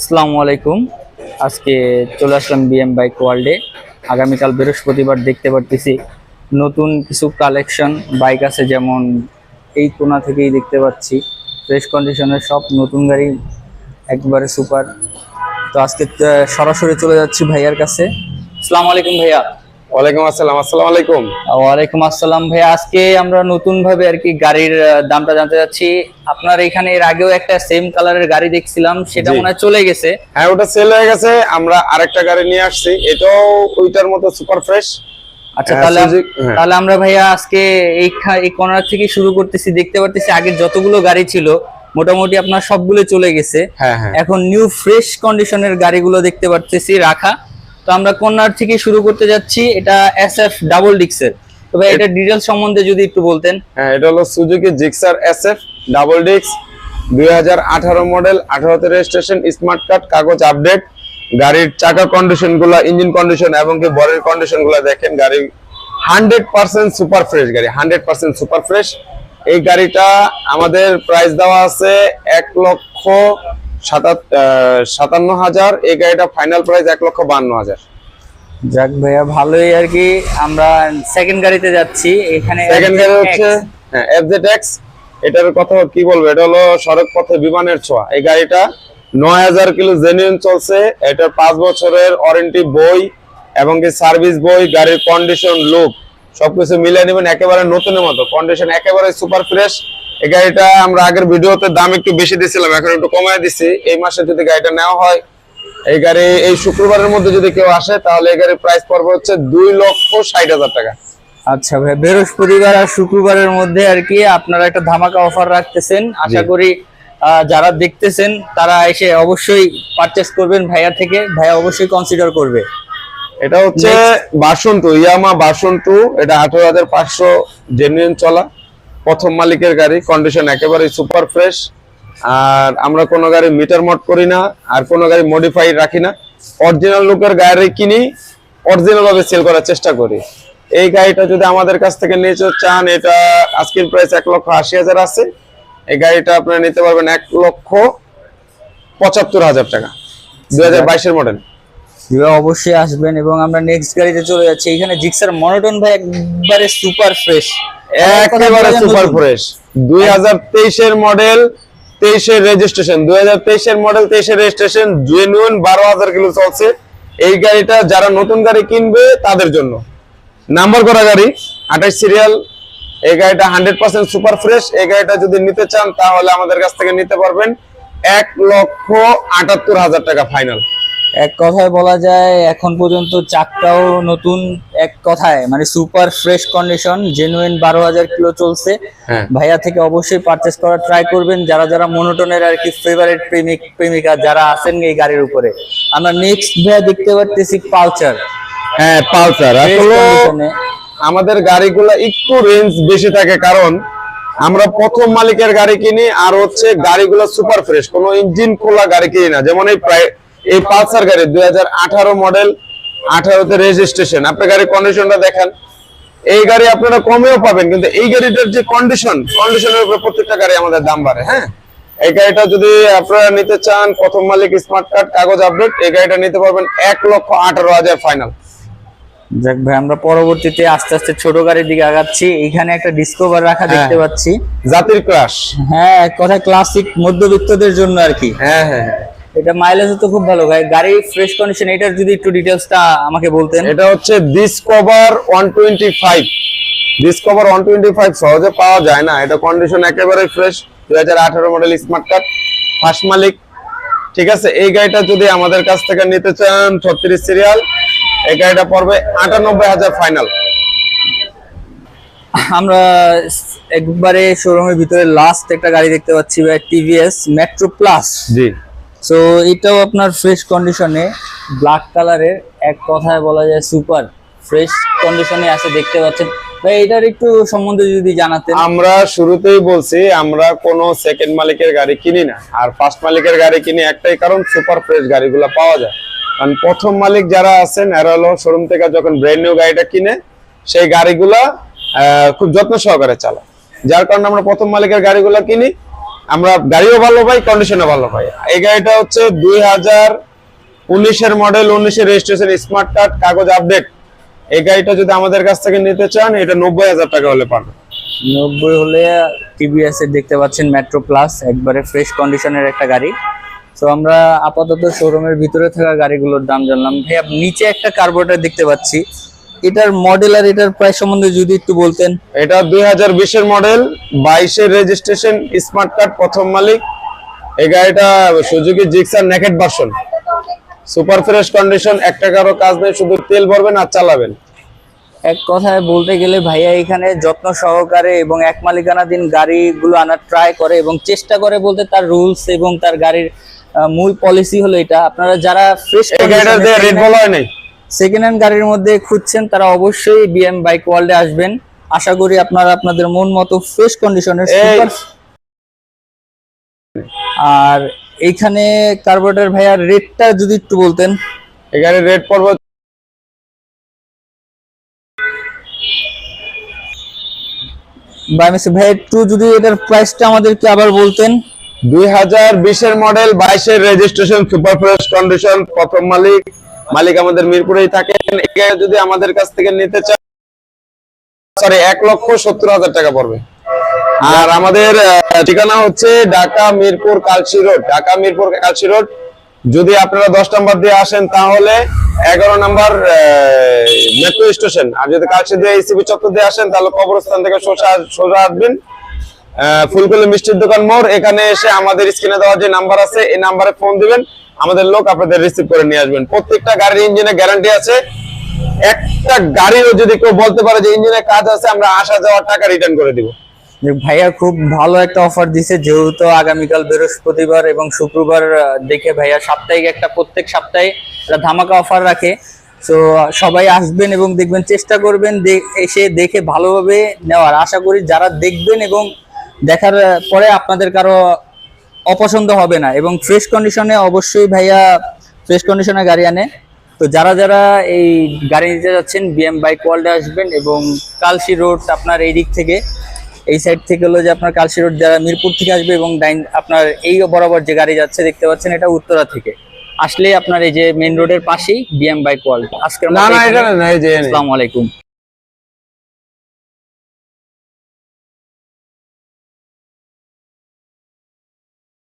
আসসালামু আলাইকুম। আজকে চলে আসলাম বিএম বাইক ওয়ার্ল্ডে আগামীকাল বৃহস্পতিবার দেখতে পারতেছি নতুন কিছু কালেকশন বাইক আছে, যেমন এই কোনা থেকেই দেখতে পাচ্ছি। ফ্রেশ কন্ডিশনের সব নতুন গাড়ি, একবারে সুপার তো আজকে সরাসরি চলে যাচ্ছি ভাইয়ার কাছে। আসসালামু আলাইকুম ভাইয়া। ওয়ালাইকুম আসসালাম আসসালামু আলাইকুম। ওয়ালাইকুম আসসালাম ভাইয়া আজকে আমরা নতুন ভাবে আর কি গাড়ির দামটা জানতে যাচ্ছি। আপনার এখানে এর আগেও একটা সেম কালারের গাড়ি দেখছিলাম সেটা মনে চলে গেছে। হ্যাঁ ওটা সেল হয়ে গেছে আমরা আরেকটা গাড়ি নিয়ে আসছি। এটাও ওইটার মতো সুপার ফ্রেশ আচ্ছা হ্যাঁ, তাহলে হ্যাঁ। তাহলে আমরা ভাইয়া আজকে এই এই কর্নার থেকে শুরু করতেছি দেখতে পারতেছি আগের যতগুলো গাড়ি ছিল মোটামুটি আপনার সবগুলো চলে গেছে। এখন নিউ ফ্রেশ কন্ডিশনের গাড়িগুলো দেখতে পারতেছি রাখা। তো আমরা কর্নার থেকে শুরু করতে যাচ্ছি এটা এস এফ ডাবল ডিক্সের তবে এটা ডিটেলস সম্বন্ধে যদি একটু বলতেন। হ্যাঁ এটা হলো সুজুকি জিক্সার এসএফ ডাবল ডিক্স দুই হাজার আঠারো মডেল আঠারোতে রেজিস্ট্রেশন স্মার্ট কার্ড কাগজ আপডেট গাড়ির চাকা কন্ডিশনগুলা ইঞ্জিন কন্ডিশন এবং কি বডির কন্ডিশনগুলা দেখেন গাড়ি হান্ড্রেড পার্সেন্ট সুপার ফ্রেশ গাড়ি হান্ড্রেড পার্সেন্ট সুপার ফ্রেশ এই গাড়িটা আমাদের প্রাইস দেওয়া আছে এক লক্ষ সাতান্ন হাজার এই গাড়িটা ফাইনাল প্রাইস এক লক্ষ বান্ন হাজার। যাক ভাইয়া ভালোই আর কি। আমরা সেকেন্ড গাড়িতে যাচ্ছি। এখানে সেকেন্ড গাড়ি হচ্ছে হ্যাঁ এফজেড এক্স এটার কথা কি বলব? এটা হলো সড়ক পথে বিমানের ছোঁয়া। এই গাড়িটা নয় হাজার কিলো জেনুইন চলছে। এটার পাঁচ বছরের ওয়ারেন্টি বই এবং কি সার্ভিস বই গাড়ির কন্ডিশন লুক সবকিছু মিলিয়ে নেবেন একেবারে নতুনের মতো। কন্ডিশন একেবারে সুপার ফ্রেশ এই গাড়িটা আমরা আগের ভিডিওতে দাম একটু বেশি দিয়েছিলাম এখন একটু কমায় দিছি। এই মাসে যদি গাড়িটা নেওয়া হয় এই গাড়ি এই শুক্রবারের মধ্যে যদি কেউ আসে তাহলে এই গাড়ির প্রাইস পড়বে হচ্ছে দুই লক্ষ ষাট হাজার টাকা। আচ্ছা ভাই বৃহস্পতিবার আর শুক্রবারের মধ্যে আর কি আপনারা একটা ধামাকা অফার রাখতেছেন। আশা করি যারা দেখতেছেন তারা এসে অবশ্যই পারচেস করবেন ভাইয়া থেকে। ভাইয়া অবশ্যই কনসিডার করবে। এটা হচ্ছে বাসন টু ইয়ামা বাসন টু এটা আঠারো হাজার পাঁচশো জেনুইন চলা। প্রথম মালিকের গাড়ি কন্ডিশন একেবারে সুপার ফ্রেশ আর আমরা কোনো গাড়ি মিটার মড করি না আর কোনো গাড়ি মডিফাই রাখি না। অরিজিনাল লুকের গাড়ি কিনি অরিজিনাল ভাবে সেল করার চেষ্টা করি। এই গাড়িটা যদি আমাদের কাছ থেকে নিতে চান এটা আজকের প্রাইস এক লক্ষ আশি হাজার আছে। এই গাড়িটা আপনারা নিতে পারবেন এক লক্ষ পঁচাত্তর হাজার টাকা। দু হাজার বাইশের মডেল অবশ্যই আসবেন এবং আমরা নেক্সট গাড়িতে চলে যাচ্ছি। এখানে জিক্সার মনোটন ভাই একবারে সুপার ফ্রেশ একেবারে সুপার ফ্রেশ দুই হাজার তেইশের মডেল তেইশের রেজিস্ট্রেশন দুই হাজার তেইশের মডেল তেইশের রেজিস্ট্রেশন জেনুইন বারো হাজার কিলো চলছে। এই গাড়িটা যারা নতুন গাড়ি কিনবে তাদের জন্য। নাম্বার করা গাড়ি আঠাশ সিরিয়াল এই গাড়িটা হান্ড্রেড পার্সেন্ট সুপার ফ্রেশ এই গাড়িটা যদি নিতে চান তাহলে আমাদের কাছ থেকে নিতে পারবেন এক লক্ষ আটাত্তর হাজার টাকা ফাইনাল এক কথায় বলা যায় এখন পর্যন্ত চাকটাও নতুন এক কথায় মানে সুপার ফ্রেশ কন্ডিশন জেনুইন বারো হাজার কিলো চলছে। হ্যাঁ। ভাইয়া থেকে অবশ্যই পারচেস করার ট্রাই করবেন যারা যারা মনোটনের আর কি ফেভারিট প্রেমিক প্রেমিকা যারা আছেন এই গাড়ির উপরে। আমরা নেক্সট ভাইয়া দেখতে পারতেছি পালচার হ্যাঁ পালসার। আসলে আমাদের গাড়িগুলো একটু রেঞ্জ বেশি থাকে কারণ আমরা প্রথম মালিকের গাড়ি কিনি আর হচ্ছে গাড়িগুলো সুপার ফ্রেশ কোনো ইঞ্জিন খোলা গাড়ি কিনি না। যেমন এই প্রায় এই পালসার গাড়ি দুই হাজার আঠারো মডেল আঠারোতে রেজিস্ট্রেশন আপনি গাড়ির কন্ডিশনটা দেখেন। এই গাড়ি আপনারা কমেও পাবেন কিন্তু এই গাড়িটার যে কন্ডিশন কন্ডিশনের উপরে প্রত্যেকটা গাড়ি আমাদের দাম বাড়ে হ্যাঁ? এই গাড়িটা যদি আপনারা নিতে চান প্রথম মালিক স্মার্ট কার্ড কাগজ আপডেট এই গাড়িটা নিতে পারবেন এক লক্ষ আঠারো হাজার ফাইনাল যাক ভাই আমরা পরবর্তীতে আস্তে আস্তে ছোট গাড়ির দিকে আগাচ্ছি। এখানে একটা ডিসকভার রাখা দেখতে হ্যাঁ। পাচ্ছি। জাতির ক্রাশ হ্যাঁ কথায় ক্লাসিক মধ্যবিত্তদের জন্য আর কি। হ্যাঁ হ্যাঁ। এটা মাইলেজ তো খুব ভালো ভাই। গাড়ি ফ্রেশ কন্ডিশন এটার যদি একটু ডিটেলসটা আমাকে বলতেন। এটা হচ্ছে Discover one twenty five Discover one twenty five সহজে পাওয়া যায় না। এটা কন্ডিশন একেবারে ফ্রেশ দুই হাজার আঠারো মডেল স্মার্ট কার্ড ফার্স্ট মালিক। ঠিক আছে? এই গাড়িটা যদি আমাদের কাছ থেকে নিতে চান ছত্রিশ সিরিয়াল এই গাড়িটা পড়বে আটানব্বই হাজার ফাইনাল আমরা একবারে শোরুমের ভিতরে লাস্ট একটা গাড়ি দেখতে পাচ্ছি ভাই টিভিএস মেট্রো প্লাস জি। সো এটাও আপনার ফ্রেশ কন্ডিশনে ব্ল্যাক কালারের এক কথায় বলা যায় সুপার ফ্রেশ কন্ডিশনে আছে, দেখতে পাচ্ছেন। ভাই, এটার একটু সম্বন্ধে যদি জানাতেন। আমরা শুরুতেই বলছি, আমরা কোনো সেকেন্ড মালিকের গাড়ি কিনি না। আর ফার্স্ট মালিকের গাড়ি কিনি একটাই কারণ সুপার ফ্রেশ গাড়িগুলো পাওয়া যায়। কারণ প্রথম মালিক যারা আছেন, এরা হলো শোরুম থেকে যখন ব্র্যান্ড নিউ গাড়িটা কিনে, সেই গাড়িগুলা খুব যত্ন সহকারে চালায়। যার কারণে আমরা প্রথম মালিকের গাড়িগুলো কিনি আমরা গাড়িও ভালো পাই কন্ডিশনও ভালো পাই। এই গাড়িটা হচ্ছে দুই হাজার উনিশের মডেল উনিশের রেজিস্ট্রেশন স্মার্ট কার্ড কাগজ আপডেট এই গাড়িটা যদি আমাদের কাছ থেকে নিতে চান, এটা নব্বই হাজার টাকা হলে পারবে নব্বই হলে টিভিএস এর দেখতে পাচ্ছেন মেট্রো প্লাস একবারে ফ্রেশ কন্ডিশনের একটা গাড়ি। তো আমরা আপাতত শোরুমের ভিতরে থাকা গাড়িগুলোর দাম জানলাম। ভাই নিচে একটা কার্বোরেটর দেখতে পাচ্ছি। এটার মডেল আর এটার প্রাইস সম্বন্ধে যদি একটু বলতেন। এটা দুই হাজার বিশের মডেল বাইশের রেজিস্ট্রেশন স্মার্ট কার্ড প্রথম মালিক। এই গাড়িটা Suzuki Gixxer naked version super fresh condition এক টাকারও কাজ নেই শুধু তেল ভরবেন আর চালাবেন। এক কথায় বলতে গেলে ভাইয়া এখানে যত্ন সহকারে এবং এক মালিকানাধীন গাড়িগুলো আনার ট্রাই করে এবং চেষ্টা করে বলতে তার রুলস এবং তার গাড়ির মূল পলিসি হলো এটা। আপনারা যারা ফ্রেশ এই গাড়িটার রেট বলা হয় নাই। সেকেন্ড হ্যান্ড গাড়ির মধ্যে খুঁজছেন তারা অবশ্যই বিএম বাইক ওয়ার্ল্ডে আসবেন। আশা করি আপনারা আপনাদের মন মতো ফ্রেশ কন্ডিশনের আর এইখানে কার্বোরেটর ভাইয়ার রেটটা যদি একটু বলতেন। গাড়ির রেট পড়বে বাইমেসি ভাই একটু যদি এটার প্রাইসটা আমাদেরকে আবার বলতেন। দুই হাজার বিশের মডেল বাইশের রেজিস্ট্রেশন সুপার ফ্রেশ কন্ডিশন প্রথম মালিক। মালিক আমাদের মিরপুরেই থাকেন। যদি আমাদের কাছ থেকে নিতে চান সরি এক লক্ষ সত্তর হাজার টাকা পড়বে। আর আমাদের ঠিকানা হচ্ছে ঢাকা মিরপুর কালসি রোড। ঢাকা মিরপুর কালসি রোড। যদি আপনারা দশ নম্বর দিয়ে আসেন, তাহলে এগারো নম্বর মেট্রো স্টেশন। আর যদি কালসি দিয়ে ইসিবি চত্বর দিয়ে আসেন, তাহলে কবরস্থান থেকে সোজা সোজা আসবেন ফুলকলি মিষ্টির দোকান মোড়। এখানে এসে আমাদের স্ক্রিনে দেওয়া যে নাম্বার আছে, এই নাম্বারে ফোন দিবেন। আমাদের লোক আপনাদের রিসিভ করে নিয়ে আসবেন। প্রত্যেকটা গাড়ির ইঞ্জিনে গ্যারান্টি আছে। একটা গাড়িও যদি কেউ বলতে পারে যে ইঞ্জিনে কাজ আছে, আমরা আসা যাওয়ার টাকা রিটার্ন করে দিব। ভাইয়া খুব ভালো একটা অফার দিছে, যেহেতু আগামীকাল বৃহস্পতিবার এবং শুক্রবার দেখে ভাইয়া সাপ্তাহিক একটা, প্রত্যেক সপ্তাহে একটা ধামাকা অফার রাখে। তো সবাই আসবেন এবং দেখবেন, চেষ্টা করবেন এসে দেখে ভালোভাবে নেওয়ার। আশা করি যারা দেখবেন এবং দেখার পরে আপনাদের কারও অপছন্দ হবে না এবং ফ্রেশ কন্ডিশনে অবশ্যই ভাইয়া ফ্রেশ কন্ডিশনে গাড়ি আনে। তো যারা যারা এই গাড়ি নিতে যাচ্ছেন বিএম বাইক ওয়ার্ল্ডে আসবেন এবং কালসি রোড আপনার এই দিক থেকে এই সাইড থেকে হলো যে আপনার কালসি রোড যারা মিরপুর থেকে আসবে এবং ডাইন আপনার এই বরাবর যে গাড়ি যাচ্ছে দেখতে পাচ্ছেন এটা উত্তরা থেকে। আসলে আপনার এই যে মেন রোডের পাশেই বিএম বাইক ওয়ার্ল্ড আজকের যে আসসালামু আলাইকুম।